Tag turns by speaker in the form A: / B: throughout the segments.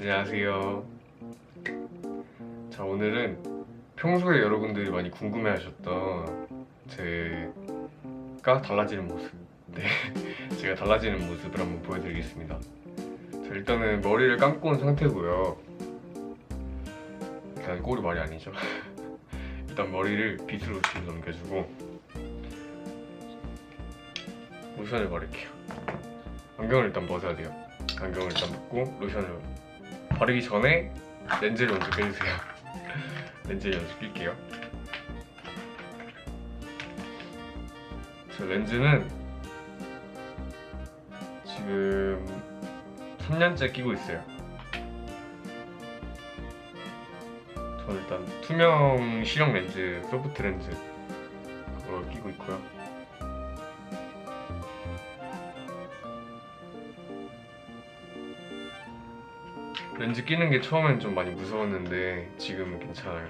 A: 안녕하세요. 자, 오늘은 평소에 여러분들이 많이 궁금해 하셨던 제가 달라지는 모습. 네. 제가 달라지는 모습을 한번 보여드리겠습니다. 자, 일단은 머리를 감고 온 상태고요. 일단 꼴이 말이 아니죠. 일단 머리를 빗으로 뒤로 넘겨주고 로션을 바를게요. 안경을 일단 벗어야 돼요. 안경을 일단 벗고 로션을 바르기 전에 렌즈를 먼저 껴주세요. 렌즈를 먼저 낄게요. 저 렌즈는 지금 3년째 끼고 있어요. 저는 일단 투명 실형 렌즈, 소프트 렌즈 그걸 끼고 있고요. 렌즈 끼는 게 처음엔 좀 많이 무서웠는데 지금은 괜찮아요.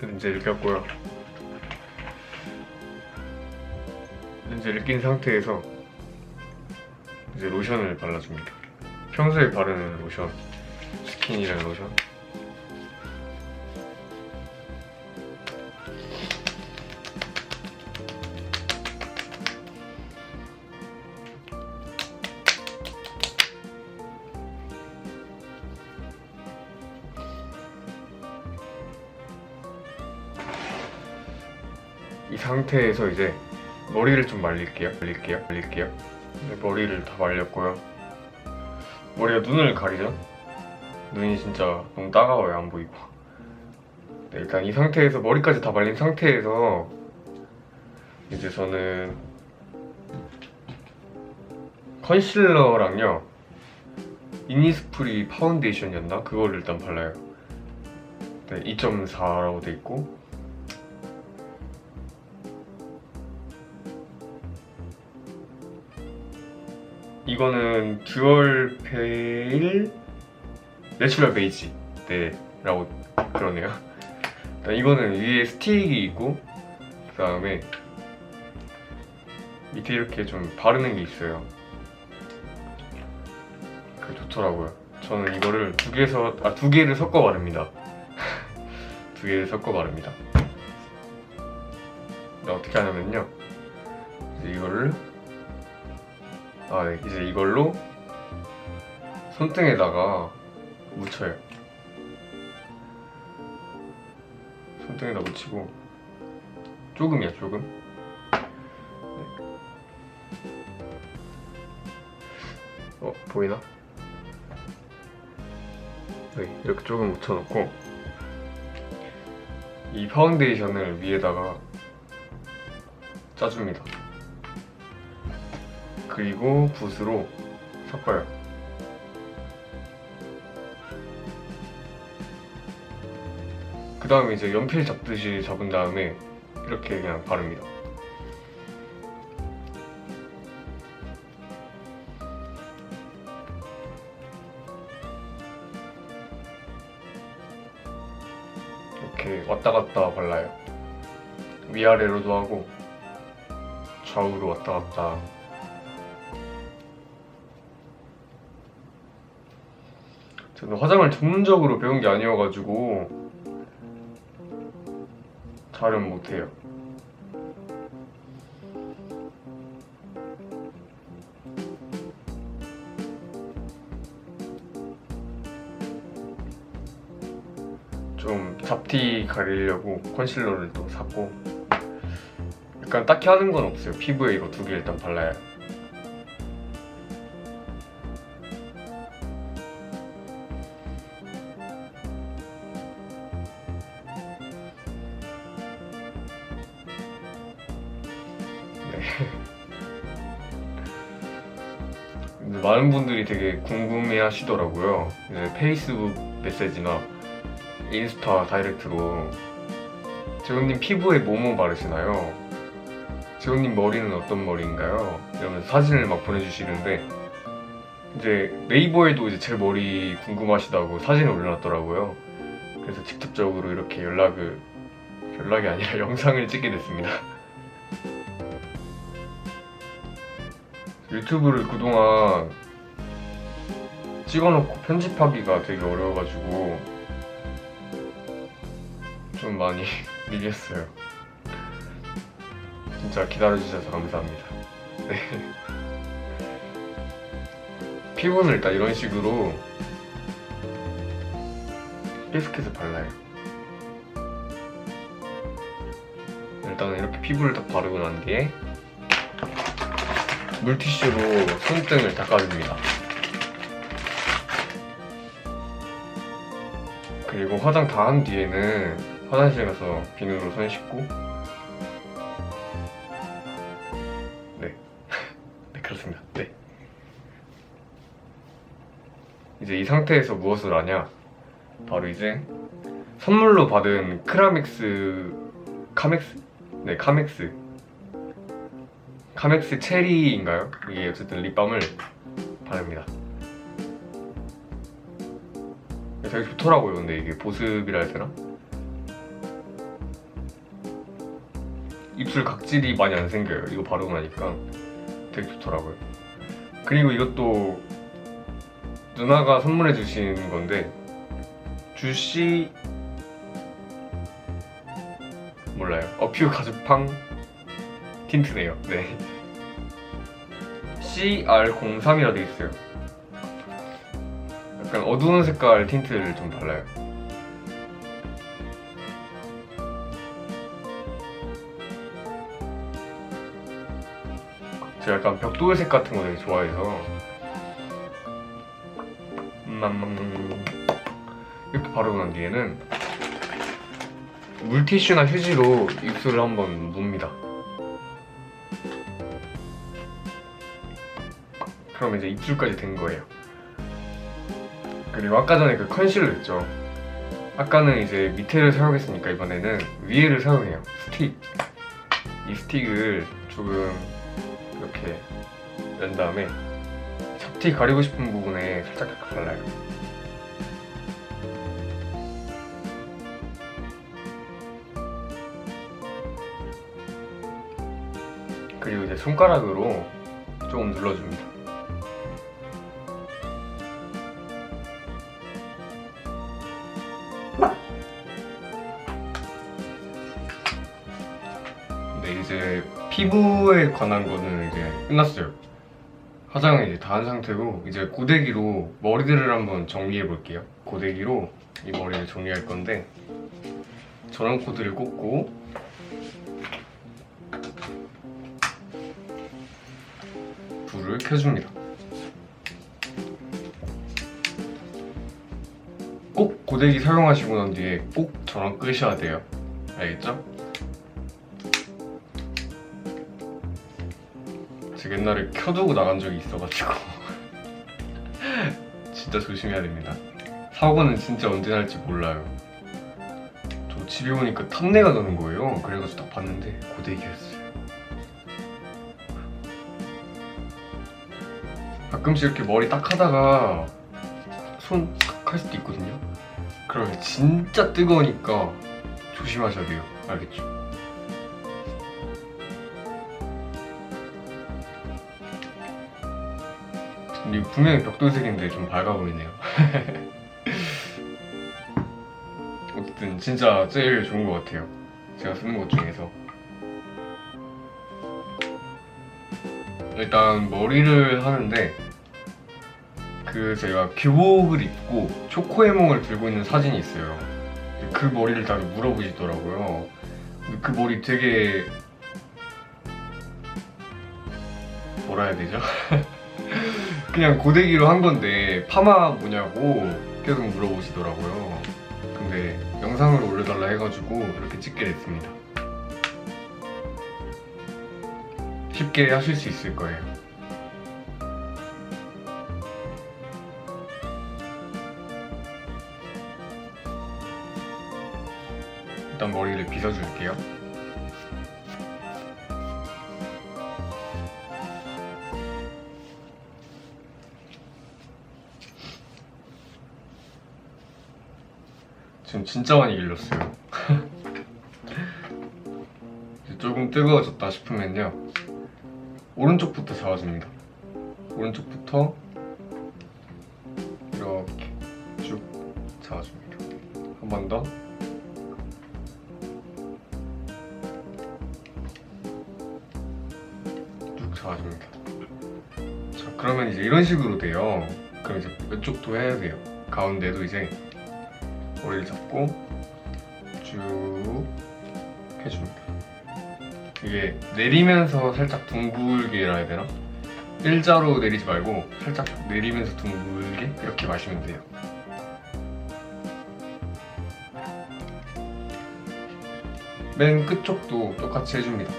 A: 렌즈를 꼈고요. 렌즈를 낀 상태에서 이제 로션을 발라줍니다. 평소에 바르는 로션, 스킨이랑 로션. 이 상태에서 이제 머리를 좀 말릴게요. 말릴게요. 말릴게요. 네, 머리를 다 말렸고요. 머리가 눈을 가리죠? 눈이 진짜 너무 따가워요. 안 보이고. 네, 일단 이 상태에서 머리까지 다 말린 상태에서 이제 저는 컨실러랑요 이니스프리 파운데이션이었나? 그거를 일단 발라요. 네, 2.4라고 돼 있고 이거는 듀얼 페일 내추럴 베이지 네라고 그러네요. 이거는 위에 스틱이 있고 그 다음에 밑에 이렇게 좀 바르는 게 있어요. 그 좋더라고요. 저는 이거를 두 개서 아 두 개를 섞어 바릅니다. 두 개를 섞어 바릅니다. 어떻게 하냐면요. 이거를 아, 네. 이제 이걸로 손등에다가 묻혀요. 손등에다 묻히고 조금이야, 조금. 네. 어, 보이나? 네, 이렇게 조금 묻혀놓고 이 파운데이션을 위에다가 짜줍니다. 그리고 붓으로 섞어요. 그 다음에 이제 연필 잡듯이 잡은 다음에 이렇게 그냥 바릅니다. 이렇게 왔다 갔다 발라요. 위아래로도 하고 좌우로 왔다 갔다 화장을 전문적으로 배운 게 아니어가지고 잘은 못해요. 좀 잡티 가리려고 컨실러를 또 샀고 약간 딱히 하는 건 없어요. 피부에 이거 두 개 일단 발라야 많은 분들이 되게 궁금해 하시더라고요. 이제 페이스북 메시지나 인스타 다이렉트로 재훈님 피부에 뭐뭐 바르시나요? 재훈님 머리는 어떤 머리인가요? 이러면서 사진을 막 보내주시는데 이제 네이버에도 이제 제 머리 궁금하시다고 사진을 올려놨더라고요. 그래서 직접적으로 이렇게 연락을 연락이 아니라 영상을 찍게 됐습니다. 유튜브를 그동안 찍어놓고 편집하기가 되게 어려워가지고 좀 많이 밀렸어요. 진짜 기다려주셔서 감사합니다. 네. 피부는 일단 이런 식으로 피스켓을 발라요. 일단은 이렇게 피부를 딱 바르고 난 뒤에 물티슈로 손등을 닦아줍니다. 그리고 화장 다 한 뒤에는 화장실 가서 비누로 손 씻고 네. 네, 그렇습니다. 네. 이제 이 상태에서 무엇을 하냐? 바로 이제 선물로 받은 크라맥스 카맥스? 네, 카맥스 카맥스 체리인가요? 이게 어쨌든 립밤을 바릅니다. 되게 좋더라고요. 근데 이게 보습이라 해야 되나? 입술 각질이 많이 안 생겨요. 이거 바르고 나니까 되게 좋더라고요. 그리고 이것도 누나가 선물해 주신 건데 주시 몰라요. 어퓨 가죽팡 틴트네요. 네. CR03이라 돼 있어요. 약간 어두운 색깔 틴트를 좀 발라요. 제가 약간 벽돌색 같은 거 되게 좋아해서 음, 이렇게 바르고 난 뒤에는 물티슈나 휴지로 입술을 한번 뭅니다. 그럼 이제 입술까지 된 거예요. 그리고 아까 전에 그 컨실러 있죠. 아까는 이제 밑에를 사용했으니까 이번에는 위에를 사용해요. 스틱. 이 스틱을 조금 이렇게 연 다음에 잡티 가리고 싶은 부분에 살짝 이렇게 발라요. 그리고 이제 손가락으로 조금 눌러줍니다. 피부에 관한 거는 이제 끝났어요. 화장은 이제 다 한 상태고 이제 고데기로 머리들을 한번 정리해 볼게요. 고데기로 이 머리를 정리할 건데 전원 코드를 꽂고 불을 켜줍니다. 꼭 고데기 사용하시고 난 뒤에 꼭 전원 끄셔야 돼요. 알겠죠? 제가 옛날에 켜두고 나간 적이 있어가지고 진짜 조심해야 됩니다. 사고는 진짜 언제 날지 몰라요. 저 집에 오니까 탐내가 나는 거예요. 그래가지고 딱 봤는데 고데기였어요. 가끔씩 이렇게 머리 딱 하다가 손할 수도 있거든요. 그러면 진짜 뜨거우니까 조심하셔야 돼요. 알겠죠? 분명히 벽돌색인데 좀 밝아 보이네요. 어쨌든 진짜 제일 좋은 것 같아요. 제가 쓰는 것 중에서. 일단 머리를 하는데 그 제가 교복을 입고 초코에몽을 들고 있는 사진이 있어요. 그 머리를 다들 물어보시더라고요. 그 머리 되게 뭐라 해야 되죠? 그냥 고데기로 한 건데 파마 뭐냐고 계속 물어보시더라고요. 근데 영상으로 올려달라 해가지고 이렇게 찍게 됐습니다. 쉽게 하실 수 있을 거예요. 일단 머리를 빗어줄게요. 진짜 많이 일렀어요. 이제 조금 뜨거워졌다 싶으면요. 오른쪽부터 잡아줍니다. 오른쪽부터 이렇게 쭉 잡아줍니다. 한 번 더. 쭉 잡아줍니다. 자, 그러면 이제 이런 식으로 돼요. 그럼 이제 왼쪽도 해야 돼요. 가운데도 이제 머리를 잡고 쭉 해줍니다. 이게 내리면서 살짝 둥글게 해야 되나? 일자로 내리지 말고 살짝 내리면서 둥글게 이렇게 마시면 돼요. 맨 끝쪽도 똑같이 해줍니다.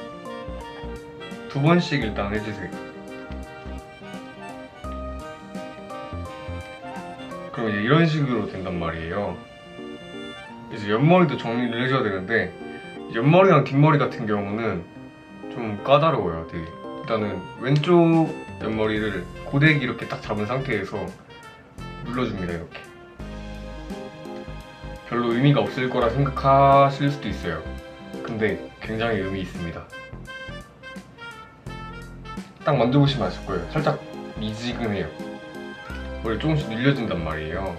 A: 두 번씩 일단 해주세요. 그럼 이제 이런 식으로 된단 말이에요. 이제 옆머리도 정리를 해줘야 되는데 옆머리랑 뒷머리 같은 경우는 좀 까다로워요, 되게. 일단은 왼쪽 옆머리를 고데기 이렇게 딱 잡은 상태에서 눌러줍니다, 이렇게. 별로 의미가 없을 거라 생각하실 수도 있어요. 근데 굉장히 의미 있습니다. 딱 만져보시면 아실 거예요. 살짝 미지근해요. 머리 조금씩 늘려진단 말이에요.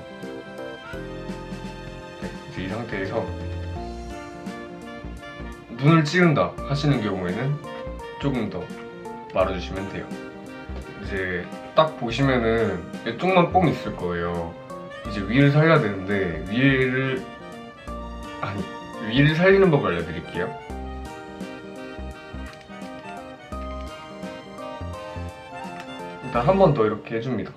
A: 이 상태에서 눈을 찌른다 하시는 경우에는 조금 더 말아주시면 돼요. 이제 딱 보시면은 이쪽만 뽕 있을 거예요. 이제 위를 살려야 되는데 위를 아니 위를 살리는 법을 알려드릴게요. 일단 한 번 더 이렇게 해줍니다.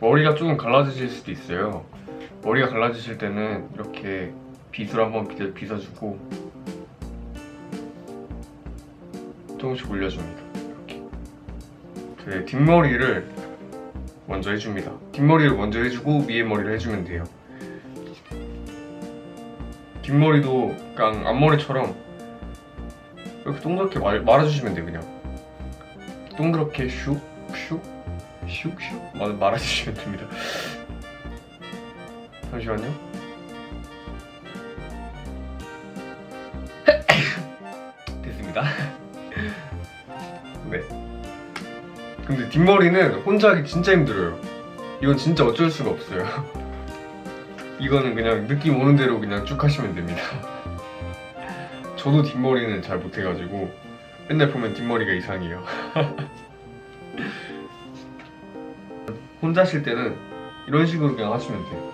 A: 머리가 조금 갈라지실 수도 있어요. 머리가 갈라지실 때는 이렇게 빗으로 한번 빗- 빗어주고 조금씩 올려줍니다. 이렇게. 제 뒷머리를 먼저 해줍니다. 뒷머리를 먼저 해주고 위에 머리를 해주면 돼요. 뒷머리도 그냥 앞머리처럼 이렇게 동그랗게 말, 말아주시면 돼요 그냥 동그랗게 슉 슉, 슉슉? 말, 말아주시면 됩니다. 잠시만요. 됐습니다. 네. 근데 뒷머리는 혼자 하기 진짜 힘들어요. 이건 진짜 어쩔 수가 없어요. 이거는 그냥 느낌 오는 대로 그냥 쭉 하시면 됩니다. 저도 뒷머리는 잘 못해가지고 맨날 보면 뒷머리가 이상해요 혼자 하실 때는 이런 식으로 그냥 하시면 돼요.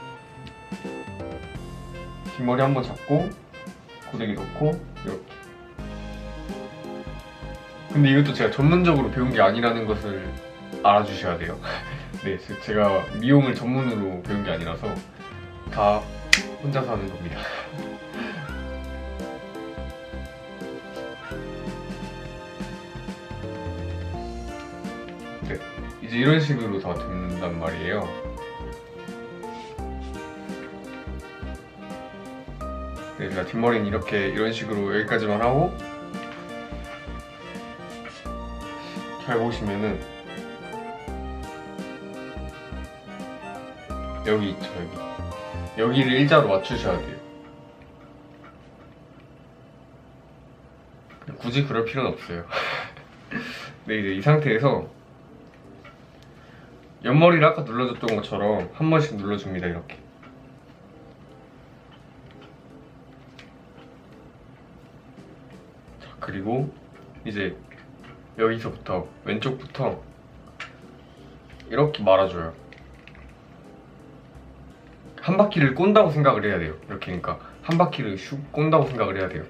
A: 뒷머리 한번 잡고 고데기 놓고 이렇게. 근데 이것도 제가 전문적으로 배운 게 아니라는 것을 알아주셔야 돼요. 네 제- 제가 미용을 전문으로 배운 게 아니라서 다 혼자서 하는 겁니다. 네, 이제 이런 식으로 다 된단 말이에요. 네, 제가 뒷머리는 이렇게 이런 식으로 여기까지만 하고 잘 보시면은 여기 있죠 여기 여기를 일자로 맞추셔야 돼요. 굳이 그럴 필요는 없어요. 네 이제 이 상태에서 옆머리를 아까 눌러줬던 것처럼 한 번씩 눌러줍니다 이렇게. 자 그리고 이제 여기서부터 왼쪽부터 이렇게 말아줘요. 한 바퀴를 꼰다고 생각을 해야 돼요 이렇게 그러니까. 한 바퀴를 슉 꼰다고 생각을 해야 돼요.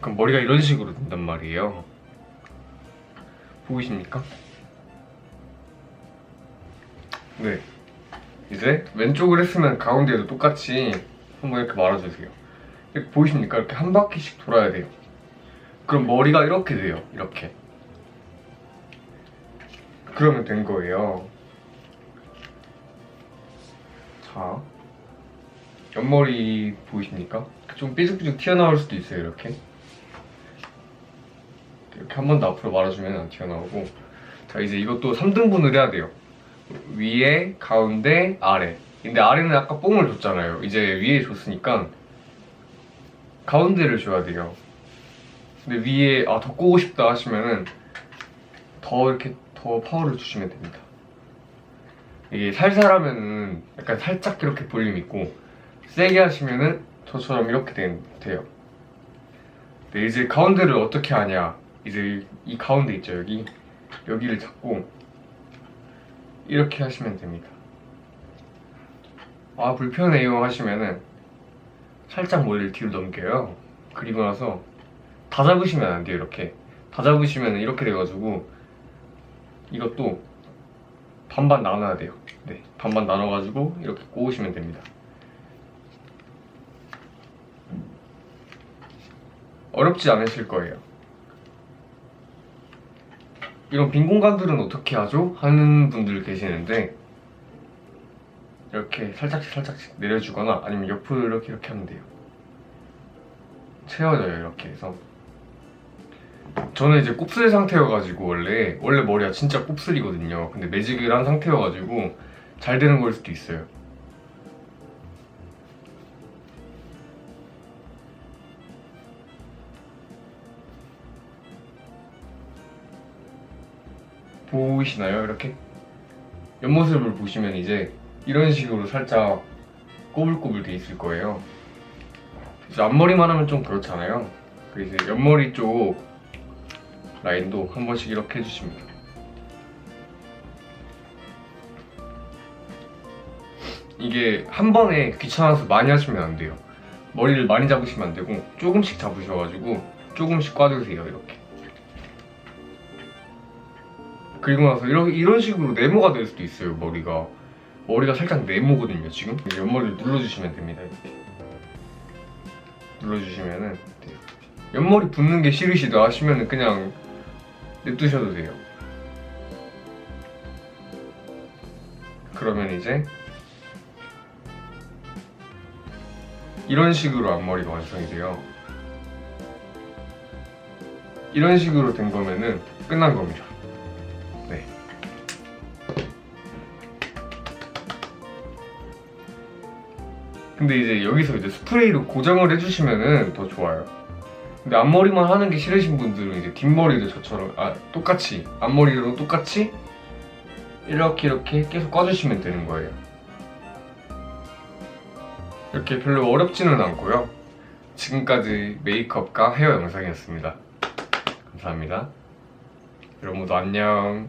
A: 그럼 머리가 이런 식으로 된단 말이에요. 보이십니까? 네. 이제 왼쪽을 했으면 가운데도 똑같이 한번 이렇게 말아주세요. 이렇게 보이십니까? 이렇게 한 바퀴씩 돌아야 돼요. 그럼 머리가 이렇게 돼요. 이렇게. 그러면 된 거예요. 자. 옆머리 보이십니까? 좀 삐죽삐죽 튀어나올 수도 있어요. 이렇게. 이렇게 한 번 더 앞으로 말아주면 안 튀어나오고. 자, 이제 이것도 3등분을 해야 돼요. 위에, 가운데, 아래 근데 아래는 아까 뽕을 줬잖아요. 이제 위에 줬으니까 가운데를 줘야 돼요. 근데 위에 아 더 꼬고 싶다 하시면은 더 이렇게 더 파워를 주시면 됩니다. 이게 살살 하면은 약간 살짝 이렇게 볼륨 있고 세게 하시면은 저처럼 이렇게 된- 돼요. 근데 이제 가운데를 어떻게 하냐? 이제 이 가운데 있죠 여기 여기를 잡고 이렇게 하시면 됩니다. 아 불편해요 하시면은 살짝 머리를 뒤로 넘겨요. 그리고 나서 다 잡으시면 안 돼요 이렇게 다 잡으시면 이렇게 돼가지고 이것도 반반 나눠야 돼요. 네 반반 나눠가지고 이렇게 꼬우시면 됩니다. 어렵지 않으실 거예요. 이런 빈 공간들은 어떻게 하죠? 하는 분들 계시는데 이렇게 살짝씩 살짝씩 내려주거나 아니면 옆으로 이렇게 이렇게 하면 돼요. 채워져요 이렇게 해서 저는 이제 곱슬 상태여가지고 원래 원래 머리가 진짜 곱슬이거든요. 근데 매직을 한 상태여가지고 잘 되는 걸 수도 있어요. 보이시나요? 이렇게 옆모습을 보시면 이제 이런 식으로 살짝 꼬불꼬불 돼 있을 거예요. 앞머리만 하면 좀 그렇잖아요. 그 이제 옆머리 쪽 라인도 한 번씩 이렇게 돼요. 이게 한 번에 귀찮아서 많이 하시면 안 돼요. 머리를 많이 잡으시면 안 되고 조금씩 잡으셔가지고 조금씩 꽈주세요 이렇게. 그리고 나서 이런, 이런 식으로 네모가 될 수도 있어요 머리가. 머리가 살짝 네모거든요 지금. 옆머리를 눌러주시면 됩니다 이렇게. 눌러주시면은 옆머리 붓는 게 싫으시다 하시면은 그냥 냅두셔도 돼요. 그러면 이제 이런 식으로 앞머리가 완성이 돼요. 이런 식으로 된 거면은 끝난 겁니다 근데 이제 여기서 이제 스프레이로 고정을 해주시면은 더 좋아요. 근데 앞머리만 하는 게 싫으신 분들은 이제 뒷머리도 저처럼 아 똑같이 앞머리로 똑같이 이렇게 이렇게 계속 꽈주시면 되는 거예요. 이렇게 별로 어렵지는 않고요. 지금까지 메이크업과 헤어 영상이었습니다. 감사합니다. 여러분 모두 안녕.